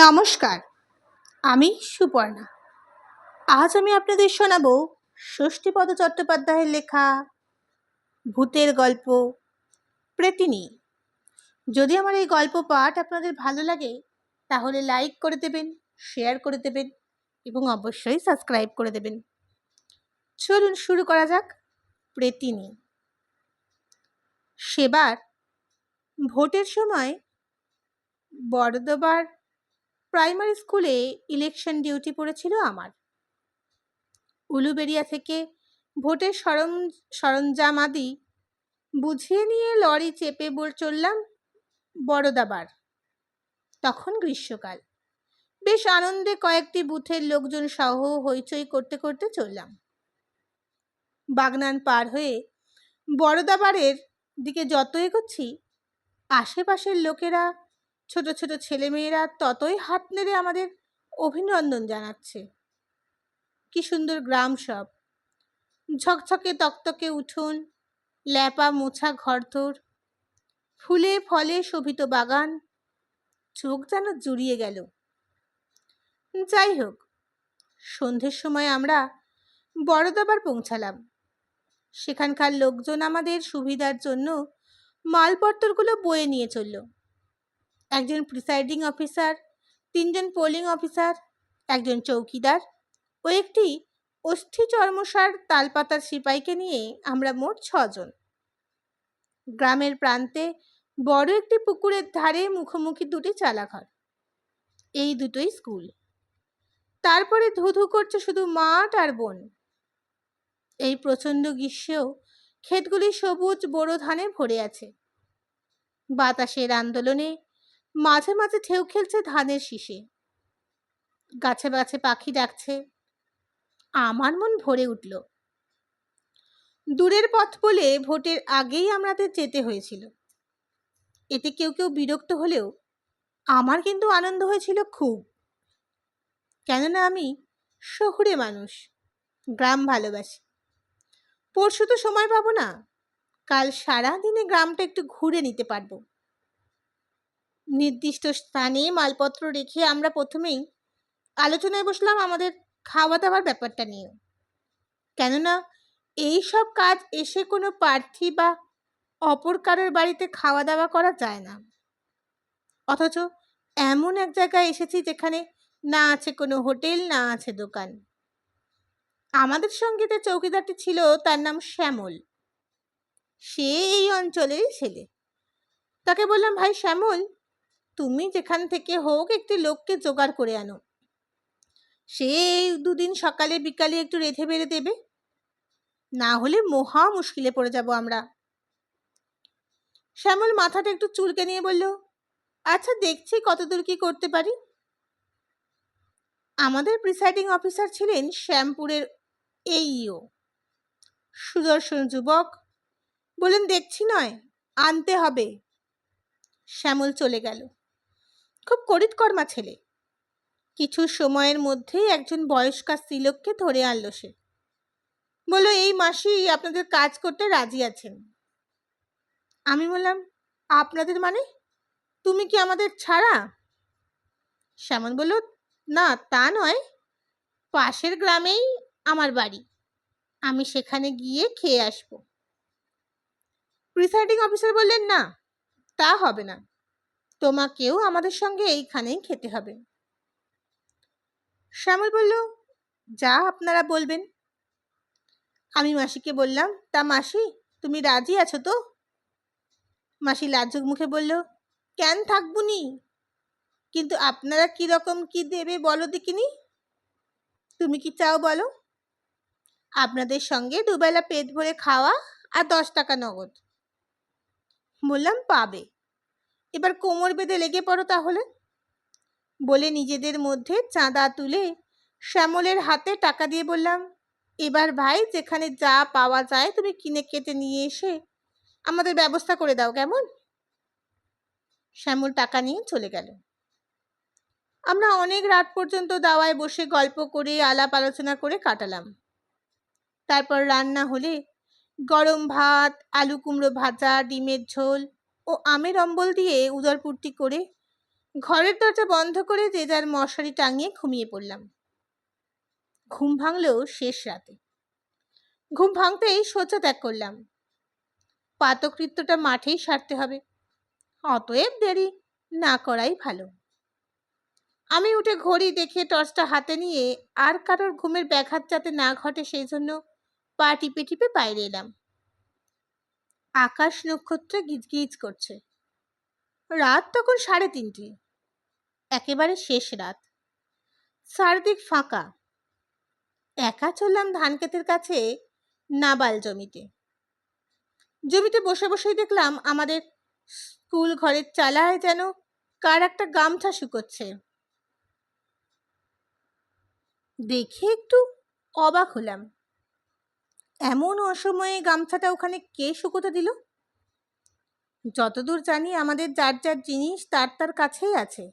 নমস্কার, আমি সুপর্ণা। আজ আমি আপনাদের শোনাবো ষষ্ঠীপদ চট্টোপাধ্যায়ের লেখা ভূতের গল্প প্রেতিনী যদি আমার এই গল্প পাঠ আপনাদের ভালো লাগে, তাহলে লাইক করে দেবেন, শেয়ার করে দেবেন এবং অবশ্যই সাবস্ক্রাইব করে দেবেন। চলুন শুরু করা যাক প্রেতিনী সেবার ভোটের সময় বড়দবার প্রাইমারি স্কুলে ইলেকশন ডিউটি পড়েছিল আমার। উলুবেড়িয়া থেকে ভোটের সরম সরঞ্জামাদি বুঝিয়ে নিয়ে লরি চেপে বল চললাম বড়দাবার। তখন গ্রীষ্মকাল। বেশ আনন্দে কয়েকটি বুথের লোকজন সহ হইচই করতে করতে চললাম। বাগনান পার হয়ে বড়দাবারের দিকে যত এগোচ্ছি, আশেপাশের লোকেরা ছোট ছোট ছেলেমেয়েরা ততই হাত নেড়ে আমাদের অভিনন্দন জানাচ্ছে। কি সুন্দর গ্রাম সব। ঝকঝকে তকতকে উঠোন, ল্যাপা মোছা ঘরদোর, ফুলে ফলে শোভিত বাগান, চোখ যেন জুড়িয়ে গেল। যাই হোক সন্ধ্যের সময় আমরা বড়দাবার পৌঁছালাম। সেখানকার লোকজন আমাদের সুবিধার জন্য মালপত্রগুলো বয়ে নিয়ে চলল। একজন প্রিসাইডিং অফিসার তিনজন পোলিং অফিসার একজন চৌকিদার ও একটি অস্থি চর্মসার তালপাতার সিপাইকে নিয়ে আমরা মোট ছজন। গ্রামের প্রান্তে বড় একটি পুকুরের ধারে মুখোমুখি দুটি চালাঘর। এই দুটোই স্কুল। তারপরে ধুধু করছে শুধু মাঠ আর বন। এই প্রচণ্ড গ্রীষ্মেও ক্ষেতগুলি সবুজ বোরো ধানে ভরে আছে। বাতাসের আন্দোলনে মাঝে মাঝে ঢেউ খেলছে ধানের শীষে। গাছে গাছে পাখি ডাকছে। আমার মন ভরে উঠল। দূরের পথ বলে ভোটের আগেই আমাদের যেতে হয়েছিল। এতে কেউ কেউ বিরক্ত হলেও আমার কিন্তু আনন্দ হয়েছিল খুব। কেননা আমি শহুরে মানুষ, গ্রাম ভালোবাসি। পরশু তো সময় পাবো না। কাল সারা দিনে গ্রামটা একটু ঘুরে নিতে পারব। নির্দিষ্ট স্থানে মালপত্র রেখে আমরা প্রথমেই আলোচনায় বসলাম আমাদের খাওয়া দাওয়ার ব্যাপারটা নিয়ে কেননা এই সব কাজ এসে কোনো প্রার্থী বা অপর কারোর বাড়িতে খাওয়া দাওয়া করা যায় না। অথচ এমন এক জায়গায় এসেছি যেখানে না আছে কোনো হোটেল, না আছে দোকান। আমাদের সঙ্গে যে চৌকিদারটি ছিল তার নাম শ্যামল। সে এই অঞ্চলেরই ছেলে। তাকে বললাম, ভাই, শ্যামল তুমি যেখান থেকে হোক একটি লোককে জোগাড় করে আনো। সে দুদিন সকালে বিকালে একটু রেঁধে বেড়ে দেবে। না হলে মহা মুশকিলে পড়ে যাব আমরা। শ্যামল মাথাটা একটু চুলকে নিয়ে বলল আচ্ছা দেখছি কতদূর কি করতে পারি। আমাদের প্রিসাইডিং অফিসার ছিলেন শ্যামপুরের এইও সুদর্শন যুবক। বলেন দেখছি নয়, আনতে হবে। শ্যামল চলে গেল। খুব করিতকর্মা ছেলে। কিছু সময়ের মধ্যেই একজন বয়স্কা স্ত্রীলোককে ধরে আনলো সে। বলল, এই মাসি আপনাদের কাজ করতে রাজি আছেন? আমি বললাম, আপনাদের মানে? তুমি কি আমাদের ছাড়া? শ্যামন বলল, না, তা নয়। পাশের গ্রামেই আমার বাড়ি। আমি সেখানে গিয়ে খেয়ে আসব। প্রিসাইডিং অফিসার বললেন, না, তা হবে না। তোমাকেও আমাদের সঙ্গে এইখানেই খেতে হবে। শ্যামল বলল, যা আপনারা বলবেন। আমি মাসিকে বললাম, তা মাসি, তুমি রাজি আছো তো? মাসি লাজুক মুখে বলল, কেন থাকবুনি কিন্তু আপনারা কি রকম কি দেবে বলো দেখিনি? তুমি কি চাও বলো? আপনাদের সঙ্গে দুবেলা পেট ভরে খাওয়া আর দশ টাকা নগদ। বললাম, পাবে। এবার কোমর বেঁধে লেগে পড়ো তাহলে। বলে নিজেদের মধ্যে চাঁদা তুলে শ্যামলের হাতে টাকা দিয়ে বললাম, এবার ভাই, যেখানে যা পাওয়া যায় তুমি কিনে কেটে নিয়ে এসে আমাদের ব্যবস্থা করে দাও, কেমন? শ্যামল টাকা নিয়ে চলে গেল। আমরা অনেক রাত পর্যন্ত দাওয়ায় বসে গল্প করে, আলাপ আলোচনা করে কাটালাম। তারপর রান্না হলে গরম ভাত, আলু কুমড়ো ভাজা, ডিমের ঝোল ও আমের অম্বল দিয়ে উদরপূর্তি করে ঘরের দরজা বন্ধ করে যে যার মশারি টাঙিয়ে ঘুমিয়ে পড়লাম। ঘুম ভাঙলেও শেষ রাতে। ঘুম ভাঙতেই শয্যা ত্যাগ করলাম। পাতকৃত্যটা মাঠেই সারতে হবে। অতএব দেরি না করাই ভালো। আমি উঠে ঘড়ি দেখে টর্চটা হাতে নিয়ে আর কারোর ঘুমের ব্যাঘাত যাতে না ঘটে সেই জন্য পা টিপে টিপে বাইরে এলাম। আকাশ নক্ষত্রে গিজগিজ করছে। রাত তখন সাড়ে তিনটে। একেবারে শেষ রাত। চারদিক ফাঁকা। একা চললাম ধান ক্ষেতের কাছে নাবাল জমিতে। জমিতে বসে বসেই দেখলাম আমাদের স্কুল ঘরের চালায় যেন কার একটা গামছা শুকোচ্ছে। দেখে একটু অবাক হলাম। এমন অসময়ে গামছাটা ওখানে কে শুকোতে দিল? যতদূর জানি আমাদের যার যার জিনিস তার তার কাছেই আছে।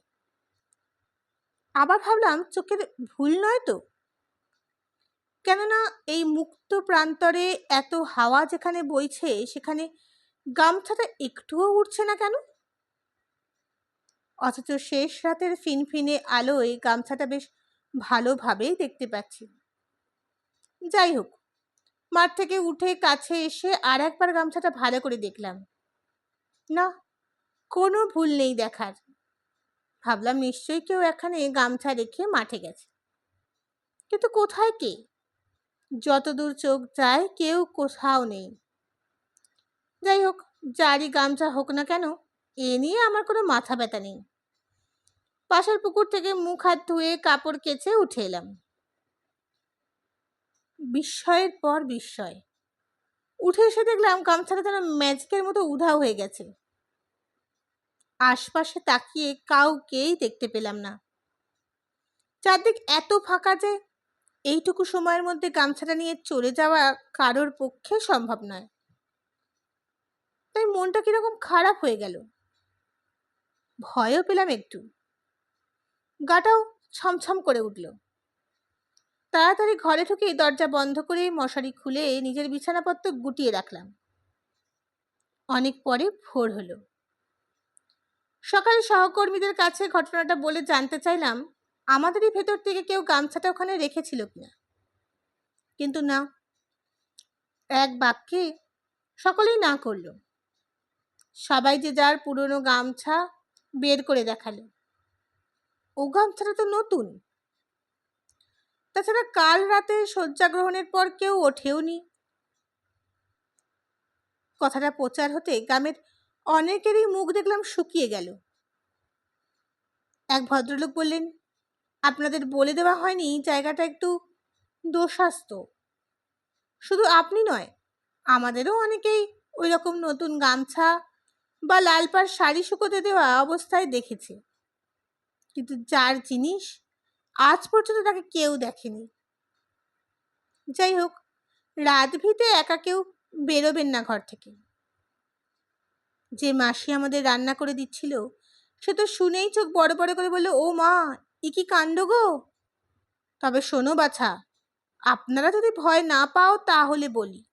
আবার ভাবলাম, চোখের ভুল নয় তো? কেননা এই মুক্ত প্রান্তরে এত হাওয়া যেখানে বইছে, সেখানে গামছাটা একটুও উঠছে না কেন? অথচ শেষ রাতের ফিনফিনে আলোয় গামছাটা বেশ ভালোভাবেই দেখতে পাচ্ছি। যাই হোক মাঠ থেকে উঠে কাছে এসে আর একবার গামছাটা ভালো করে দেখলাম। না, কোনো ভুল নেই দেখার। ভাবলাম নিশ্চয়ই কেউ এখানে গামছা রেখে মাঠে গেছে। কিন্তু কোথায় কে? যতদূর চোখ যায়, কেউ কোথাও নেই। যাই হোক, যারই গামছা হোক না কেন, এ নিয়ে আমার কোনো মাথা ব্যথা নেই। পাশের পুকুর থেকে মুখ হাত ধুয়ে কাপড় কেচে উঠে এলাম। বিস্ময়ের পর বিস্ময়। উঠে এসে দেখলাম গামছাটা যেন ম্যাজিকের মতো উধাও হয়ে গেছে। আশপাশে তাকিয়ে কাউকেই দেখতে পেলাম না। চারদিক এত ফাঁকা যে এইটুকু সময়ের মধ্যে গামছাটা নিয়ে চলে যাওয়া কারোর পক্ষে সম্ভব নয়। তাই মনটা কীরকম খারাপ হয়ে গেল। ভয়ও পেলাম একটু। গাটাও ছমছম করে উঠল। তাড়াতাড়ি ঘরে ঢুকে দরজা বন্ধ করে মশারি খুলে নিজের বিছানাপত্র গুটিয়ে রাখলাম। অনেক পরে ভোর হলো। সকালে সহকর্মীদের কাছে ঘটনাটা বলে জানতে চাইলাম, আমাদেরই ভেতর থেকে কেউ গামছাটা ওখানে রেখেছিল কিনা? কিন্তু না। এক বাক্যে সকলেই না করল। সবাই যে যার পুরনো গামছা বের করে দেখাল। ও গামছাটা তো নতুন। তাছাড়া কাল রাতে শয্যা গ্রহণের পর কেউ ওঠেও নি কথাটা প্রচার হতে গ্রামের অনেকেরই মুখ দেখলাম শুকিয়ে গেল। এক ভদ্রলোক বললেন, আপনাদের বলে দেওয়া হয়নি জায়গাটা একটু দোষাস্ত। শুধু আপনি নয়, আমাদেরও অনেকেই ওই রকম নতুন গামছা বা লাল পাড় শাড়ি শুকোতে দেওয়া অবস্থায় দেখেছে। কিন্তু যার জিনিস পর্যন্ত তাকে কেউ দেখেনি। যাই হোক রাতভিতে একা কেউ বেরোবেন না ঘর থেকে। যে মাসি আমাদের রান্না করে দিচ্ছিল, সে তো শুনেই চোখ বড় বড় করে বলল, ও মা ই কি কাণ্ড গো? তবে শোনো বাছা, আপনারা যদি ভয় না পাও তাহলে বলি।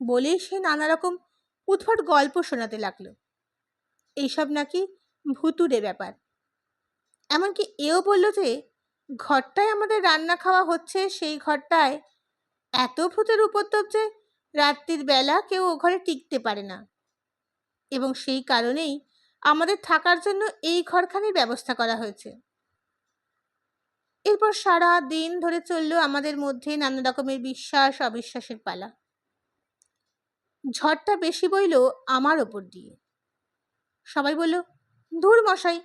বলে সে নানা রকম উদ্ভট গল্প শোনাতে লাগল। এইসব নাকি ভুতুরে ব্যাপার। এমনকি এও বলল যে ঘরটায় আমাদের রান্না খাওয়া হচ্ছে, সেই ঘরটায় এত ভূতের উপদ্রব যে রাত্রির বেলা কেউ ও ঘরে টিকতে পারে না। এবং সেই কারণেই আমাদের থাকার জন্য এই ঘরখানির ব্যবস্থা করা হয়েছে। এরপর সারা দিন ধরে চলল আমাদের মধ্যে নানা রকমের বিশ্বাস, অবিশ্বাসের পালা। ঝড়টা বেশি বইল আমার ওপর দিয়ে। সবাই বলল ধুর মশাই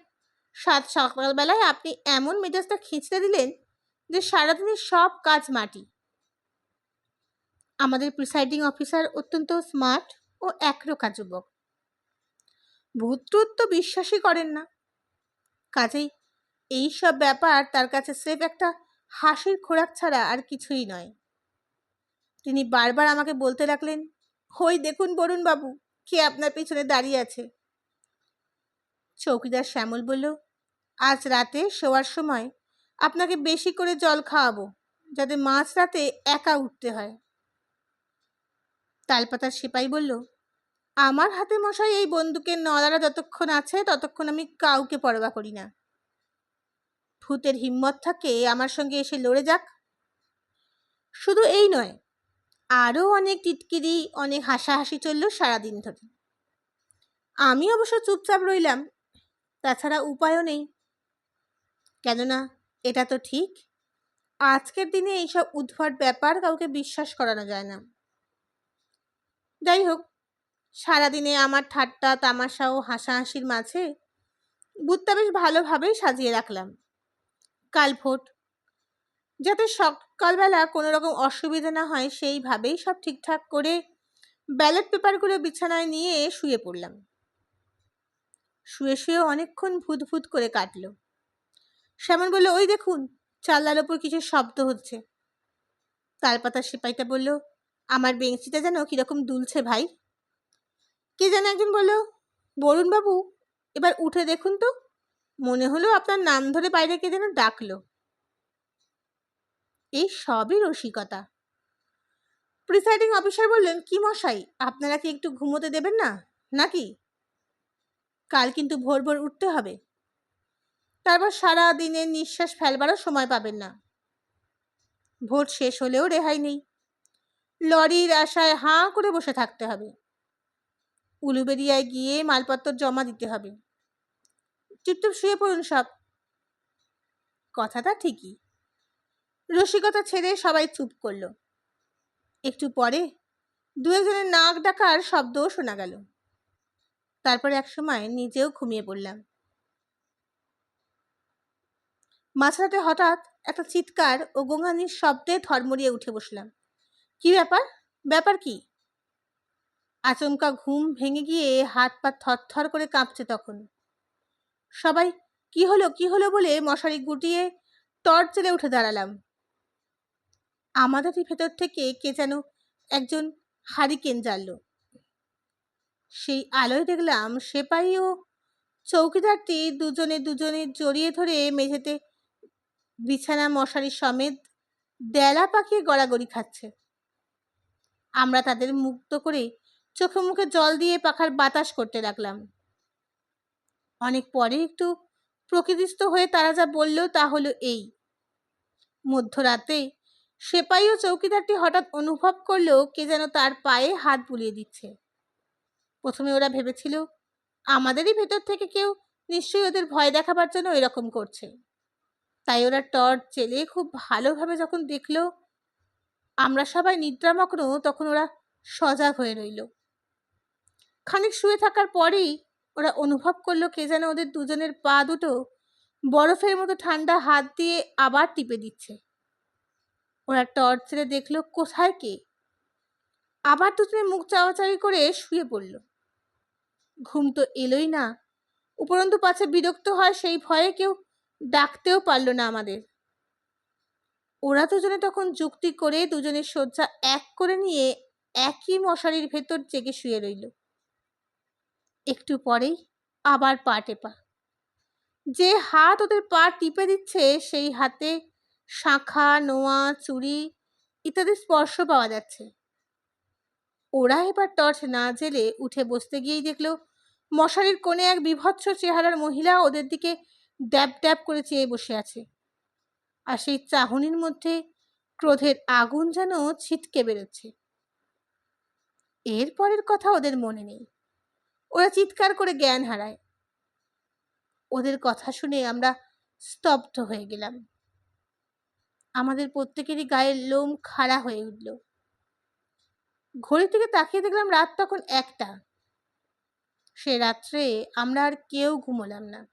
সাত সকালবেলায় আপনি এমন মেজাজটা খিঁচতে দিলেন যে সারাদিনের সব কাজ মাটি। আমাদের প্রিসাইডিং অফিসার অত্যন্ত স্মার্ট ও একরোখা যুবক ভূতটুত তো বিশ্বাসই করেন না। কাজেই এই সব ব্যাপার তার কাছে স্রেফ একটা হাসির খোরাক ছাড়া আর কিছুই নয়। তিনি বারবার আমাকে বলতে লাগলেন, হই দেখুন বরুণ বাবু কে আপনার পিছনে দাঁড়িয়ে আছে? চৌকিদার শ্যামল বলল আজ রাতে শোয়ার সময় আপনাকে বেশি করে জল খাওয়াবো, যাতে মাঝ রাতে একা উঠতে হয়। তালপাতার সিপাই বলল, আমার হাতে মশাই এই বন্দুকের নলারা যতক্ষণ আছে, ততক্ষণ আমি কাউকে পরোয়া করি না। ভূতের হিম্মত থাকে আমার সঙ্গে এসে লড়ে যাক। শুধু এই নয় আরও অনেক টিটকিরি, অনেক হাসাহাসি চলল সারাদিন ধরে। আমি অবশ্য চুপচাপ রইলাম, তাছাড়া উপায়ও নেই। কেননা এটা তো ঠিক। আজকের দিনে এইসব উদ্ভট ব্যাপার কাউকে বিশ্বাস করানো যায় না। যাই হোক, সারাদিনে আমার ঠাট্টা, তামাশা ও হাসাহাসির মাঝে বুথটা বেশ ভালোভাবেই সাজিয়ে রাখলাম। কাল ভোট যাতে সকালবেলা কোনো রকম অসুবিধা না হয়, সেইভাবেই সব ঠিকঠাক করে ব্যালট পেপারগুলো বিছানায় নিয়ে শুয়ে পড়লাম। শুয়ে শুয়ে অনেকক্ষণ ভূত ভূত করে কাটলো। শ্যামন বলল, ওই দেখুন চাল্লার ওপর কিছু শব্দ হচ্ছে। তালপাতা সিপাইটা বলল, আমার বেঞ্চিটা যেন কীরকম দুলছে ভাই। কে যেন একজন বলল বরুণবাবু এবার উঠে দেখুন তো। মনে হলো আপনার নাম ধরে বাইরে কে যেন ডাকলো। এই সবই রসিকতা। প্রিসাইডিং অফিসার বললেন, কি মশাই, আপনারা কি একটু ঘুমোতে দেবেন না, নাকি? কাল কিন্তু ভোর ভোর উঠতে হবে। তারপর সারা দিনের নিঃশ্বাস ফেলবারও সময় পাবেন না। ভোট শেষ হলেও রেহাই নেই। লরির আশায় হাঁ করে বসে থাকতে হবে। উলুবেরিয়ায় গিয়ে মালপত্র জমা দিতে হবে। চুপচাপ শুয়ে পড়ুন সব। কথাটা ঠিকই। রসিকতা ছেড়ে সবাই চুপ করল। একটু পরে দু একজনের নাক ডাকার শব্দও শোনা গেল। তারপর একসময় নিজেও ঘুমিয়ে পড়লাম। মাঝরাতে হঠাৎ একটা চিৎকার ও গোঙানির শব্দে থরমরিয়ে উঠে বসলাম। কি ব্যাপার? ব্যাপার কি? আচমকা ঘুম ভেঙে গিয়ে হাত পা থরথর করে কাঁপছে তখন। সবাই, কি হলো কি হলো? বলে মশারি গুটিয়ে টর্চ জেলে উঠে দাঁড়ালাম। আমাদেরই ভেতর থেকে কে যেন একজন হারিকেন জ্বালল। সেই আলোয় দেখলাম সেপাই ও চৌকিদারটি দুজনে দুজনে জড়িয়ে ধরে মেঝেতে বিছানা মশারি সমেত ডেলা পাকিয়ে গড়াগড়ি খাচ্ছে। আমরা তাদের মুক্ত করে চোখে মুখে জল দিয়ে পাখার বাতাস করতে লাগলাম। অনেক পরে একটু প্রকৃতিস্থ হয়ে তারা যা বলল তা হলো এই। মধ্যরাতে সেপাই ও চৌকিদারটি হঠাৎ অনুভব করল কে যেন তার পায়ে হাত বুলিয়ে দিচ্ছে। প্রথমে ওরা ভেবেছিল, আমাদেরই ভেতর থেকে কেউ নিশ্চয়ই ওদের ভয় দেখাবার জন্য এরকম করছে। তাই ওরা টর্চ চেলে খুব ভালোভাবে যখন দেখল, আমরা সবাই নিদ্রামগ্ন, তখন ওরা সজাগ হয়ে রইল। খানিক শুয়ে থাকার পরেই ওরা অনুভব করল কে যেন ওদের দুজনের পা দুটো বরফের মতো ঠান্ডা হাত দিয়ে আবার টিপে দিচ্ছে। ওরা টর্চ ছেড়ে দেখল কোথায় কে? আবার দুজনে মুখ চাওয়াচাওয়ি করে শুয়ে পড়ল। ঘুম তো এলোই না। উপরন্তু পাছে বিরক্ত হয় সেই ভয়ে কেউ ডাকতেও পারল না আমাদের। ওরা দুজনে তখন যুক্তি করে দুজনের শয্যা এক করে নিয়ে একই মশারির ভেতর জেগে শুয়ে রইল। একটু পরেই আবার পা টেপা। যে হাত ওদের পা টিপে দিচ্ছে, সেই হাতে শাঁখা, নোয়া, চুড়ি ইত্যাদি স্পর্শ পাওয়া যাচ্ছে। ওরা এবার টর্চ না জেলে উঠে বসতে গিয়েই দেখল, মশারির কোণে এক বিভৎস চেহারার মহিলা ওদের দিকে ড্যাব ড্যাব করে চেয়ে বসে আছে। আর সেই চাহনির মধ্যে ক্রোধের আগুন যেন ছিটকে বেরোচ্ছে। এরপরের কথা ওদের মনে নেই। ওরা চিৎকার করে জ্ঞান হারায়। ওদের কথা শুনে আমরা স্তব্ধ হয়ে গেলাম। আমাদের প্রত্যেকেরই গায়ের লোম খাড়া হয়ে উঠল। ঘড়ি থেকে তাকিয়ে দেখলাম রাত তখন একটা। সে রাত্রে আমরা আর কেউ ঘুমোলাম না।